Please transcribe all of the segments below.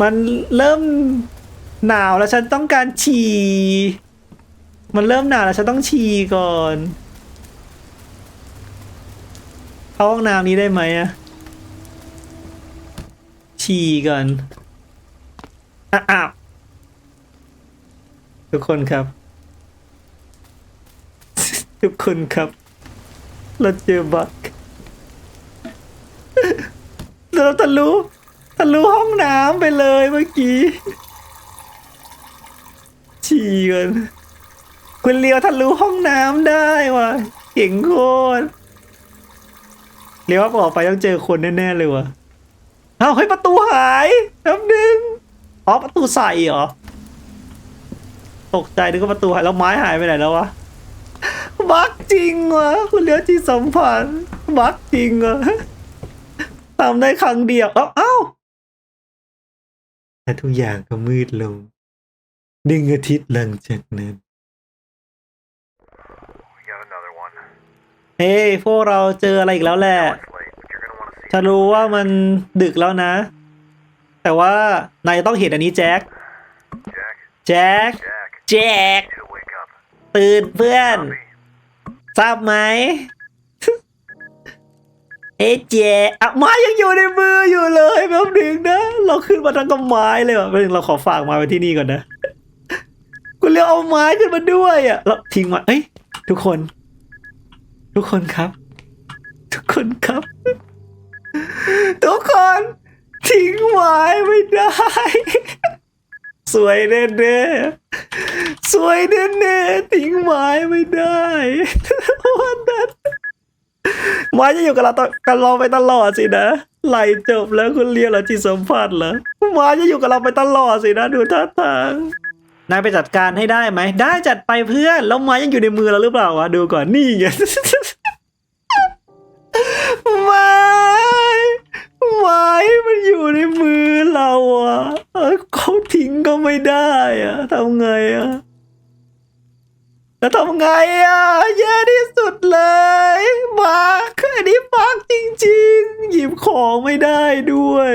มันเริ่มหนาวแล้วฉันต้องการฉี่ มันเริ่มหนาวแล้วฉันต้องฉี่ก่อนเข้าห้องน้ำนี้ได้ไหมอะฉี่ก่อนอ้าวทุกคนครับ ทุกคนครับ เราเจอบักเราทะลุ ทะลุห้องน้ำไปเลยเมื่อกี้ ฉี่กันคุณเลียวทะลุห้องน้ำได้ว่ะเก่งโคตรเลียวว่าออกไปต้องเจอคนแน่ๆเลยว่ะเอาเฮ้ยประตูหายแป๊บนึงอ๋อประตูใส่เหรอตกใจนึกว่าประตูหายแล้วไม้หายไปไหนแล้ววะบักจริงวะคุณเลี้ยวจีสัมพันธ์บักจริงวะทำได้ครั้งเดียวอ้าเอ้า และทุกอย่างก็มืดลงหนึ่งอาทิตย์หลังจากนั้น We got another one. เฮ้ยพวกเราเจออะไรอีกแล้วแหละ ฉันรู้ว่ามันดึกแล้วนะ แต่ว่านายต้องเห็นอันนี้แจ็ค แจ็ค แจ็ค ตื่นเพื่อน ทราบไหม เอ๊ะเจอะไม้ยังอยู่ในมืออยู่เลยแป๊บหนึงนะ เราขึ้นมาทั้งกับไม้เลยว่ะแป๊บนึงเราขอฝากไมาไว้ที่นี่ก่อนนะคุณเรียกเอาไม้ขึ้นมาด้วยอะแล้วทิ้งไว้เอ้ยทุกคน ทุกคนครับ ทุกคนครับ ทุกคน ทิ้งไม้ไม่ได้ สวยแน่ๆสวยแน่ๆทิ้งไม้ไม่ได้ วันนั้นไม้จะอยู่กับเราต่อกับเราไปตลอดสินะไหลจบแล้วคุณเรียนเหรอจิตสัมผัสเหรอไม้จะอยู่กับเราไปตลอดสินะดูท่าทางนายไปจัดการให้ได้ไหม ได้จัดไปเพื่อนแล้วไม้ยังอยู่ในมือเราหรือเปล่าวะดูก่อนนี่ไงไม้ไม้มันอยู่ในมือเราอะเขาทิ้งก็ไม่ได้อะทำไงอะแล้วทำไงอะแย่ที่สุดเลยมาแค่นี้ปักจริงๆ หยิบของไม่ได้ด้วย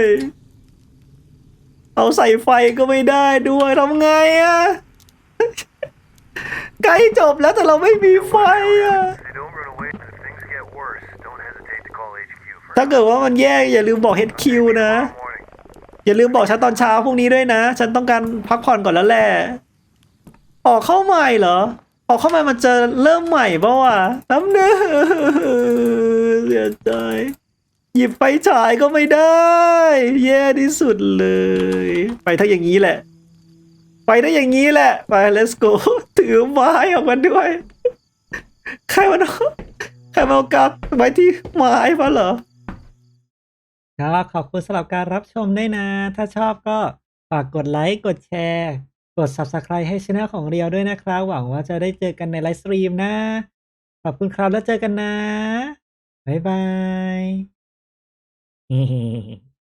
เอาใส่ไฟก็ไม่ได้ด้วยทำไงอะใกล้จบแล้วแต่เราไม่มีไฟอะถ้าเกิดว่ามันแย่อย่าลืมบอก HQ นะ อย่าลืมบอกฉันตอนเช้าพรุ่งนี้ด้วยนะ ฉันต้องการพักผ่อนก่อนแล้วแหละ ออกเข้าใหม่เหรอ ออกเข้าใหมามันจะเริ่มใหม่ปะวะน้ำเนื้อเสียใจ หยิบไฟฉายก็ไม่ได้ แย่ที่สุดเลย ไปถ้าอย่างนี้แหละ ไปถ้าอย่างนี้แหละ ไป let's go ถือไม้ออกมาด้วย ใครมันเอาะใครมาเอากลับไว้ที่ไม้ปะเหรอครับขอบคุณสำหรับการรับชมด้วยนะ ถ้าชอบก็ฝากกดไลค์กดแชร์ กด Subscribe ให้ช่องของเรียวด้วยนะครับ หวังว่าจะได้เจอกันในไลฟ์สตรีมนะ ขอบคุณครับแล้วเจอกันนะ บ๊ายบาย 嘿嘿嘿嘿